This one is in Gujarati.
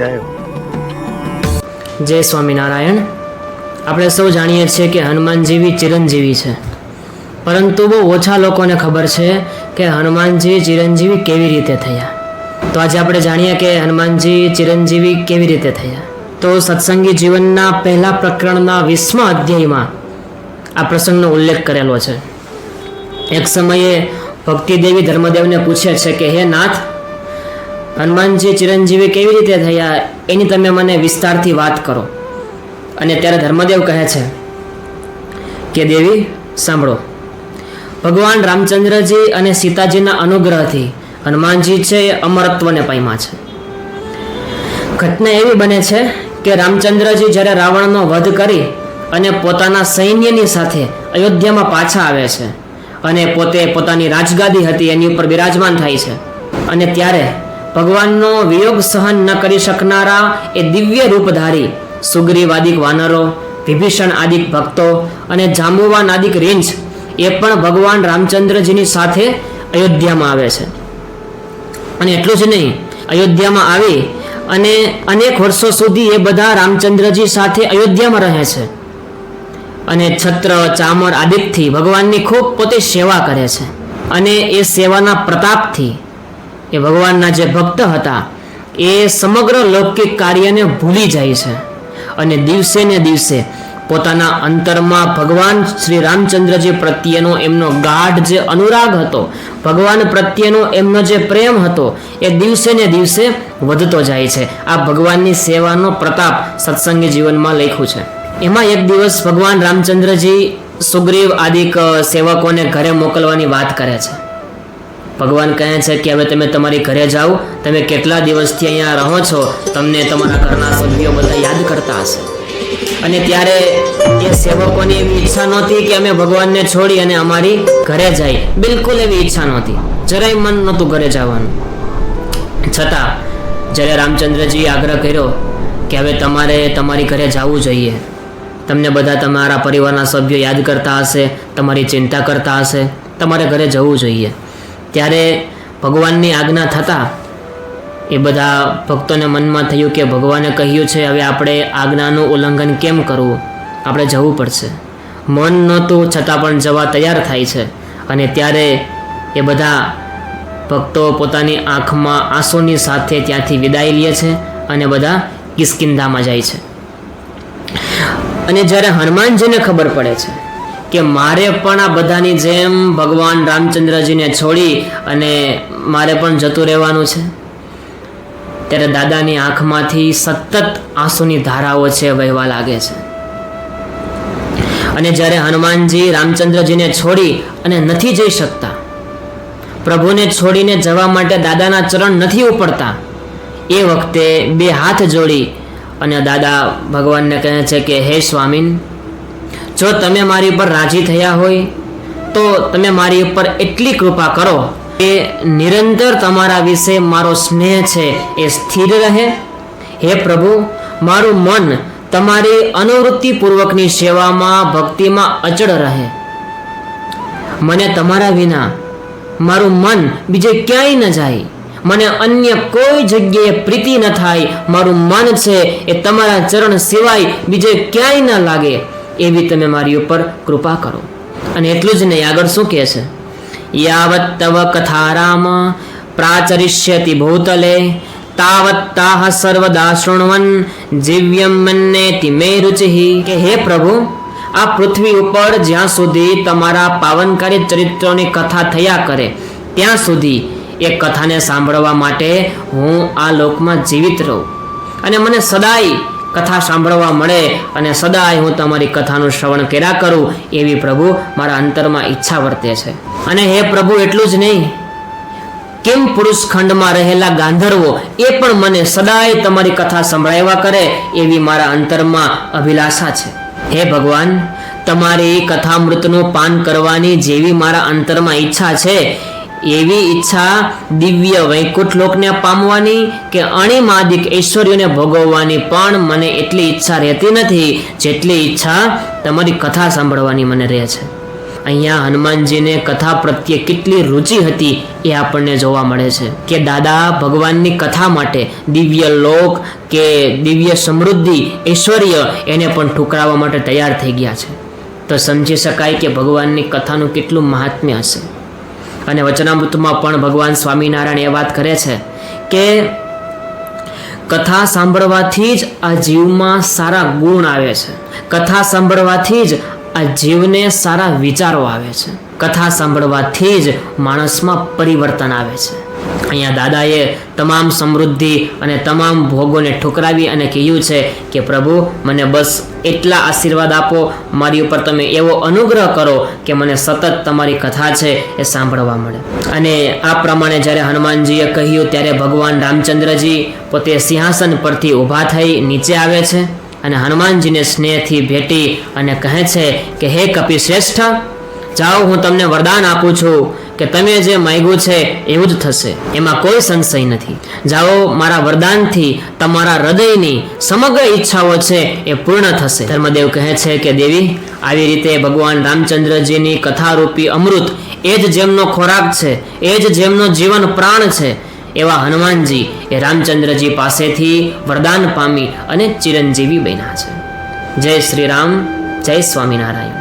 જય. જય સ્વામિનારાયણ. આપણે સૌ જાણીએ છીએ કે હનુમાનજીવી ચિરંજીવી છે. પરંતુ બહુ ઓછા લોકોને ખબર છે કે હનુમાનજી ચિરંજીવી કેવી રીતે થયા. તો આજે આપણે જાણીએ કે હનુમાનજી ચિરંજીવી કેવી રીતે થયા. તો સત્સંગી જીવનના પહેલા પ્રકરણના વીસમા અધ્યાયમાં આ પ્રસંગનો ઉલ્લેખ કરેલો છે. એક સમયે ભક્તિદેવી ધર્મદેવને પૂછે છે કે, હે નાથ હનુમાનજી ચિરંજીવી કેવી રીતે થયા, એની તમે મને વિસ્તારથી વાત કરો. અને ત્યારે ધર્મદેવ કહે છે કે, દેવી, સાંભળો. ભગવાન રામચંદ્રજી અને સીતાજીના અનુગ્રહથી હનુમાનજી છે એ અમરત્વને પામ્યા છે. ઘટના એવી બને છે કે રામચંદ્રજી જ્યારે રાવણનો વધ કરી અને પોતાના સૈન્યની સાથે અયોધ્યામાં પાછા આવે છે અને પોતે પોતાની રાજગાદી હતી, એની ઉપર બિરાજમાન થાય છે. અને ત્યારે ભગવાનનો વિયોગ સહન ન કરી શકનારા એ દિવ્ય રૂપધારી, સુગ્રીવાદિક વાનરો, વિભીષણ આદિક ભક્તો અને જાંબુવાન આદિક રેન્જ એ પણ ભગવાન રામચંદ્રજીની સાથે અયોધ્યામાં આવે છે. અને એટલું જ નહીં, અયોધ્યામાં આવી અને અનેક વર્ષો સુધી એ બધા રામચંદ્રજી સાથે અયોધ્યામાં રહે છે. અને છત્ર, ચામર આદિકથી ભગવાનની ખૂબ પોતે સેવા કરે છે. અને એ સેવાના પ્રતાપથી એ ભગવાનના જે ભક્ત હતા, એ સમગ્ર લૌકિક કાર્યને ભૂલી જાય છે. અને દિવસે ને દિવસે પોતાના અંતરમાં ભગવાન શ્રી રામચંદ્રજી પ્રત્યેનો એમનો ગાઢ જે અનુરાગ હતો, ભગવાન પ્રત્યેનો એમનો જે પ્રેમ હતો, એ દિવસે ને દિવસે વધતો જાય છે. આ ભગવાનની સેવાનો પ્રતાપ સત્સંગી જીવનમાં લખ્યું છે. એમાં એક દિવસ ભગવાન રામચંદ્રજી સુગ્રીવ આદિક સેવકોને ઘરે મોકલવાની વાત કરે છે. ભગવાન કહે છે કે હવે તમે તમારી ઘરે જાઓ, તમે કેટલા દિવસથી અહીંયા રહો છો, તમને તમારા ઘરના સભ્યો બધા યાદ કરતા હશે. અને ત્યારે એ સેવકોની એવી ઈચ્છા નહોતી કે અમે ભગવાનને છોડી અને અમારી ઘરે જાય બિલકુલ એવી ઈચ્છા નહોતી. જરાય મન નહોતું ઘરે જવાનું. છતાં, જ્યારે રામચંદ્રજીએ આગ્રહ કર્યો કે હવે તમારે તમારી ઘરે જવું જોઈએ, તમને બધા તમારા પરિવારના સભ્યો યાદ કરતા હશે, તમારી ચિંતા કરતા હશે, તમારે ઘરે જવું જોઈએ. ત્યારે ભગવાનની આજ્ઞા થતાં એ બધા ભક્તોને મનમાં થયું કે ભગવાને કહ્યું છે, હવે આપણે આજ્ઞાનું ઉલ્લંઘન કેમ કરવું? આપણે જવું પડશે. મન નહોતું છતાં પણ જવા તૈયાર થાય છે. અને ત્યારે એ બધા ભક્તો પોતાની આંખમાં આંસુની સાથે ત્યાંથી વિદાય લે છે અને બધા કિસ્કિંધામાં જાય છે. અને જ્યારે હનુમાનજીને ખબર પડે છે કે મારે પણ આ બધાની જેમ ભગવાન રામચંદ્રજીને છોડી અને મારે પણ જતું રહેવાનું છે. ત્યારે દાદાની આંખમાંથી સતત આંસુની ધારાઓ છે વહેવા લાગે છે. અને જ્યારે હનુમાનજી રામચંદ્રજીને છોડી અને નથી જઈ શકતા, પ્રભુને છોડીને જવા માટે દાદાના ચરણ નથી ઉપડતા, એ વખતે બે હાથ જોડી અને દાદા ભગવાનને કહે છે કે, હે સ્વામીન જો તમે મારી ઉપર રાજી થયા હોય, તો તમે મારી ઉપર એટલી કૃપા કરો કે નિરંતર તમારા વિશે મારો સ્નેહ છે એ સ્થિર રહે. હે પ્રભુ, મારું મન તમારી અનુવૃત્તિપૂર્વકની સેવામાં, ભક્તિમાં અચળ રહે. મને તમારા વિના મારું મન બીજે ક્યાંય ન જાય. મને અન્ય કોઈ જગ્યાએ પ્રીતિ ન થાય. મારું મન છે એ તમારા ચરણ સિવાય બીજે ક્યાંય ન લાગે. એવી તમે મારી ઉપર કૃપા કરો. અને એટલું જ નહીં, આગળ શું કહે છે? યાવત તવ કથારામ પ્રાચરિષ્યતિ ભૂતલે, તાવત તાહ સર્વદા શૃણવન, જીવ્યમ મન્નેતિ મે રુચિ કે હે પ્રભુ, આ પૃથ્વી ઉપર જ્યાં સુધી તમારા પાવનકારી ચરિત્રોની કથા થયા કરે, ત્યાં સુધી એ કથાને સાંભળવા માટે હું આ લોકમાં જીવિત રહું. અને મને સદાય કથા સાંભળવા મળે અને સદાય હું તમારી કથાનું શ્રવણ કર્યા કરું એવી પ્રભુ મારા અંતરમાં ઈચ્છા વર્તે છે. અને હે પ્રભુ, એટલું જ નહીં. કેમ પુરુષ ખંડમાં રહેલા ગાંધર્વો એ પણ મને સદાય તમારી કથા સંભળાવ્યા કરે એવી મારા અંતરમાં અભિલાષા છે. હે ભગવાન, તમારી કથામૃતનું પાન કરવાની જેવી મારા અંતરમાં ઈચ્છા છે એવી ઈચ્છા દિવ્ય વૈકુંઠ લોકને પામવાની કે અણિમાદિક ઐશ્વર્યોને ભોગવવાની પણ મને એટલી ઈચ્છા રહેતી નથી, જેટલી ઈચ્છા તમારી કથા સાંભળવાની મને રહે છે. અહીંયા હનુમાનજીને કથા પ્રત્યે કેટલી રુચિ હતી એ આપણને જોવા મળે છે કે દાદા ભગવાનની કથા માટે દિવ્ય લોક કે દિવ્ય સમૃદ્ધિ ઐશ્વર્ય એને પણ ઠુકરાવવા માટે તૈયાર થઈ ગયા છે. તો સમજી શકાય કે ભગવાનની કથાનું કેટલું મહાત્મ્ય હશે. અને વચનામૃતમાં પણ ભગવાન સ્વામિનારાયણ એ વાત કરે છે કે કથા સાંભળવાથી જ આ જીવમાં સારા ગુણ આવે છે. કથા સાંભળવાથી જ આ જીવને સારા વિચારો આવે છે. કથા સાંભળવાથી જ માણસમાં પરિવર્તન આવે છે. અહીંયા દાદાએ તમામ સમૃદ્ધિ અને તમામ ભોગોને ઠુકરાવી અને કહ્યું છે કે, પ્રભુ, મને બસ એટલા આશીર્વાદ આપો, મારી ઉપર તમે એવો અનુગ્રહ કરો કે મને સતત તમારી કથા છે એ સાંભળવા મળે. અને આ પ્રમાણે જ્યારે હનુમાનજીએ કહ્યું, ત્યારે ભગવાન રામચંદ્રજી પોતે સિંહાસન પરથી ઊભા થઈ નીચે આવે છે અને હનુમાનજીને સ્નેહથી ભેટી અને કહે છે કે, હે કપિશ્રેષ્ઠ, જાઓ, હું તમને વરદાન આપું છું કે તમે જે માગ્યું છે એવું જ થશે. એમાં કોઈ સંશય નથી. જાઓ, મારા વરદાનથી તમારા હૃદયની સમગ્ર ઈચ્છાઓ છે એ પૂર્ણ થશે. ધર્મદેવ કહે છે કે, દેવી, આવી રીતે ભગવાન રામચંદ્રજીની કથારૂપી અમૃત એ જ જેમનો ખોરાક છે, એ જ જેમનો જીવન પ્રાણ છે, એવા હનુમાનજી એ રામચંદ્રજી પાસેથી વરદાન પામી અને ચિરંજીવી બન્યા છે. જય શ્રી રામ, જય સ્વામિનારાયણ.